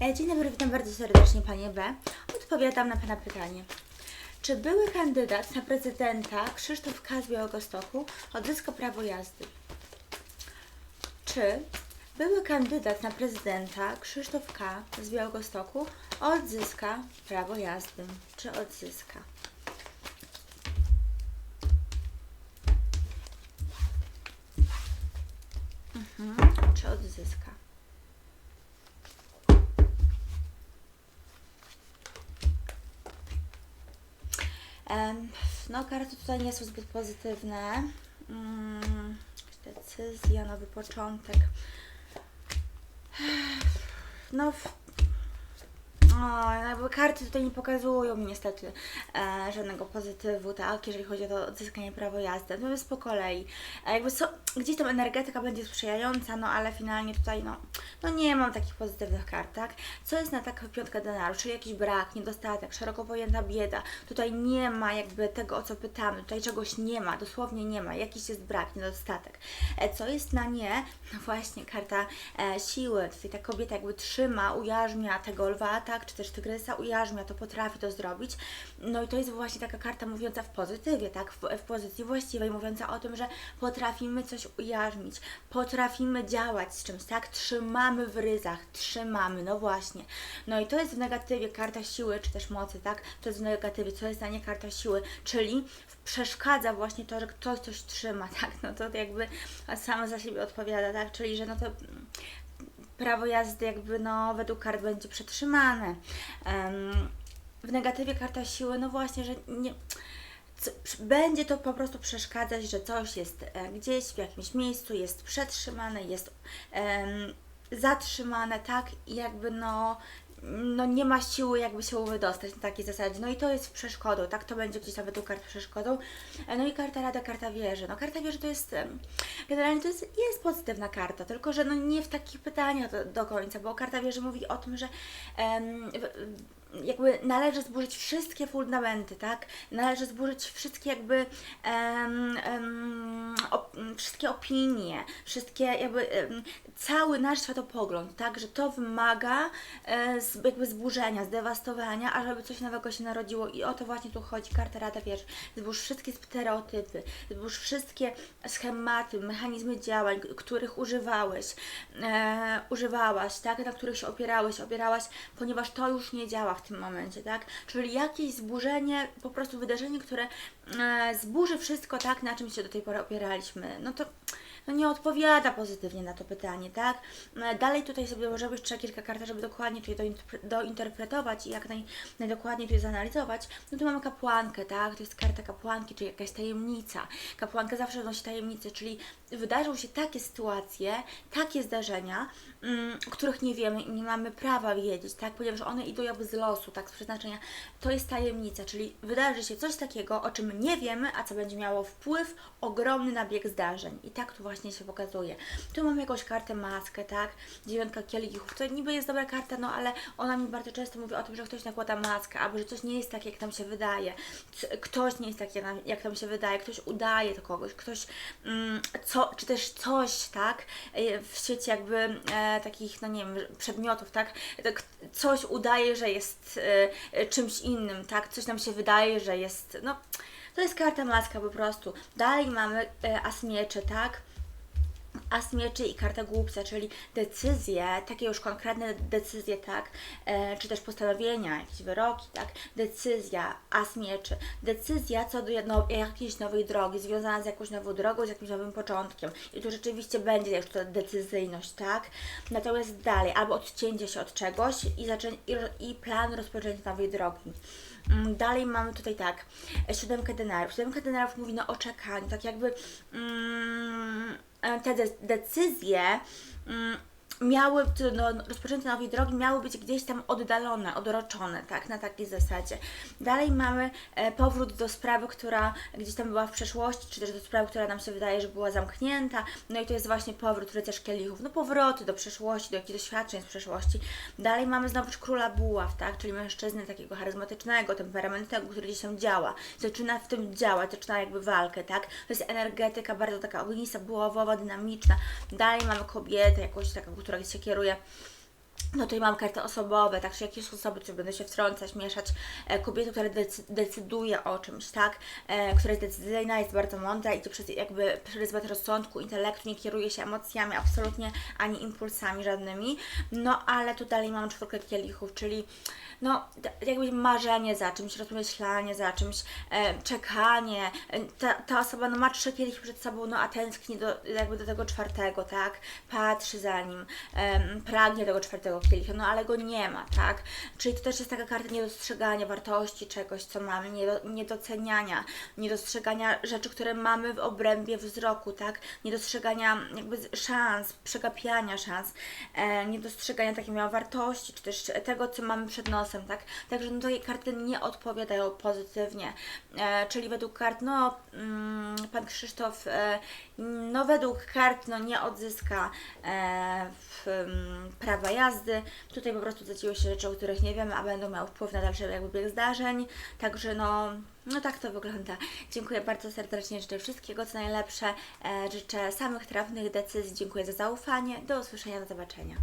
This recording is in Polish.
E, Dzień dobry, witam bardzo serdecznie Panie B. Odpowiadam na Pana pytanie. Czy były kandydat na prezydenta Krzysztof K. z Białegostoku odzyska prawo jazdy? Czy były kandydat na prezydenta Krzysztof K. z Białegostoku odzyska prawo jazdy? Czy odzyska? Mhm. Czy odzyska? No, karty tutaj nie są zbyt pozytywne. Mm, Decyzja, nowy początek. No, o, jakby karty tutaj nie pokazują mi niestety e, żadnego pozytywu, tak, jeżeli chodzi o to odzyskanie prawa jazdy. No jest po kolei. E, jakby so, gdzieś tam energetyka będzie sprzyjająca, no ale finalnie tutaj no, no nie mam takich pozytywnych kart, tak. Co jest na taką piątkę denarów, czyli jakiś brak, niedostatek, szeroko pojęta bieda. Tutaj nie ma jakby tego, o co pytamy, tutaj czegoś nie ma, dosłownie nie ma, jakiś jest brak, niedostatek. E, co jest na nie? No właśnie, karta e, siły, tutaj ta kobieta jakby trzyma, ujarzmia tego lwa, tak, czy też tygrysa, ujarzmia to, potrafi to zrobić. No i to jest właśnie taka karta mówiąca w pozytywie, tak, w, w pozycji właściwej, mówiąca o tym, że potrafimy coś ujarzmić, potrafimy działać z czymś, tak, trzymamy w ryzach, trzymamy, no właśnie. No i to jest w negatywie karta siły, czy też mocy, tak, to jest w negatywie, co jest na nie karta siły, czyli przeszkadza właśnie to, że ktoś coś trzyma, tak, no to jakby samo za siebie odpowiada, tak, czyli że no to prawo jazdy jakby no według kart będzie przetrzymane. W negatywie karta siły, no właśnie, że nie, będzie to po prostu przeszkadzać, że coś jest e, gdzieś w jakimś miejscu, jest przetrzymane, jest em, zatrzymane, tak, i jakby no no nie ma siły jakby się wydostać na takiej zasadzie. No i to jest przeszkodą, tak? To będzie gdzieś tam według kart przeszkodą. E, No i karta rada, karta wieży. No karta wieży to jest, generalnie to jest, jest pozytywna karta, tylko że no nie w takich pytaniach do, do końca, bo karta wieży mówi o tym, że em, w- jakby należy zburzyć wszystkie fundamenty, tak? Należy zburzyć wszystkie jakby op, wszystkie opinie, wszystkie jakby em, cały nasz światopogląd, tak? Że to wymaga e, jakby zburzenia, zdewastowania, ażeby coś nowego się narodziło i o to właśnie tu chodzi. Karta Rada Wież. Zburz wszystkie stereotypy, zburz wszystkie schematy, mechanizmy działań, których używałeś, e, używałaś, tak? Na których się opierałeś, opierałaś, ponieważ to już nie działa w tym momencie, tak? Czyli jakieś zburzenie, po prostu wydarzenie, które e, zburzy wszystko, tak? Na czym się do tej pory opieraliśmy. No to no nie odpowiada pozytywnie na to pytanie, tak? E, Dalej tutaj sobie możemy jeszcze kilka kart, żeby dokładnie tutaj dointerpre- dointerpretować i jak naj, najdokładniej tutaj zanalizować. No tu mamy kapłankę, tak? To jest karta kapłanki, czyli jakaś tajemnica. Kapłanka zawsze nosi tajemnicę, czyli wydarzą się takie sytuacje, takie zdarzenia, mm, których nie wiemy i nie mamy prawa wiedzieć, tak? Ponieważ one idą jakby z losu, tak? Z przeznaczenia. To jest tajemnica, czyli wydarzy się coś takiego, o czym nie wiemy, a co będzie miało wpływ ogromny na bieg zdarzeń. I tak tu właśnie się pokazuje. Tu mamy jakąś kartę maskę, tak? Dziewiątka kielichów. To niby jest dobra karta, no ale ona mi bardzo często mówi o tym, że ktoś nakłada maskę, albo że coś nie jest tak, jak nam się wydaje. Ktoś nie jest tak, jak nam, się wydaje. Ktoś udaje to kogoś. Ktoś, mm, co, czy też coś, tak? E, W świecie jakby e, takich, no nie wiem, przedmiotów, tak? Tak Coś udaje, że jest e, e, czymś innym, tak? Coś nam się wydaje, że jest, no... To jest karta maska po prostu. Dalej mamy e, as mieczy, tak? As mieczy i karta głupca, czyli decyzje, takie już konkretne decyzje, tak, e, czy też postanowienia, jakieś wyroki, tak, decyzja, as mieczy, decyzja co do jedno, jakiejś nowej drogi, związana z jakąś nową drogą, z jakimś nowym początkiem. I tu rzeczywiście będzie już ta decyzyjność, tak, natomiast dalej, albo odcięcie się od czegoś i, zaczę- i, i plan rozpoczęcia nowej drogi. Mm, Dalej mamy tutaj tak, siódemkę denarów. Siódemka denarów mówi no o czekaniu, tak jakby mm, te de- decyzje mm, miały, no, rozpoczęcie nowej drogi miały być gdzieś tam oddalone, odroczone, tak, na takiej zasadzie. Dalej mamy e, powrót do sprawy, która gdzieś tam była w przeszłości, czy też do sprawy, która nam się wydaje, że była zamknięta, no i to jest właśnie powrót rycerz kielichów, no powroty do przeszłości, do jakichś doświadczeń z przeszłości. Dalej mamy znowu króla buław, tak, czyli mężczyznę takiego charyzmatycznego, temperamentnego, który gdzieś tam działa, zaczyna w tym działać, zaczyna jakby walkę, tak, to jest energetyka bardzo taka ognista, buławowa, dynamiczna. Dalej mamy kobietę, jakąś taką, która się kieruje no tutaj mam karty osobowe, także jakieś osoby, które będą się wtrącać, mieszać, e, kobiety, która decy- decyduje o czymś, tak, e, która jest decyzyjna, jest bardzo mądra i to przez jakby pryzmat rozsądku, intelektu, nie kieruje się emocjami absolutnie, ani impulsami żadnymi, no ale tu dalej mam czwórkę kielichów, czyli no jakby marzenie za czymś, rozmyślanie za czymś, e, czekanie, e, ta, ta osoba no, ma trzy kielichy przed sobą, no a tęskni do, jakby do tego czwartego, tak, patrzy za nim, em, pragnie tego czwartego kielicha, no ale go nie ma, tak, czyli to też jest taka karta niedostrzegania wartości czegoś, co mamy, niedo, niedoceniania, niedostrzegania rzeczy, które mamy w obrębie wzroku, tak, niedostrzegania jakby szans, przegapiania szans, e, niedostrzegania takiej miała wartości, czy też tego, co mamy przed nosem, tak, także no tutaj karty nie odpowiadają pozytywnie, e, czyli według kart, no, mm, Pan Krzysztof, e, no według kart, no nie odzyska e, w, mm, prawa jazdy, tutaj po prostu zdarzyły się rzeczy, o których nie wiemy, a będą miały wpływ na dalszy jakby bieg zdarzeń, także no, no tak to wygląda. Dziękuję bardzo serdecznie, życzę wszystkiego co najlepsze, e, życzę samych trafnych decyzji, dziękuję za zaufanie, do usłyszenia, do zobaczenia.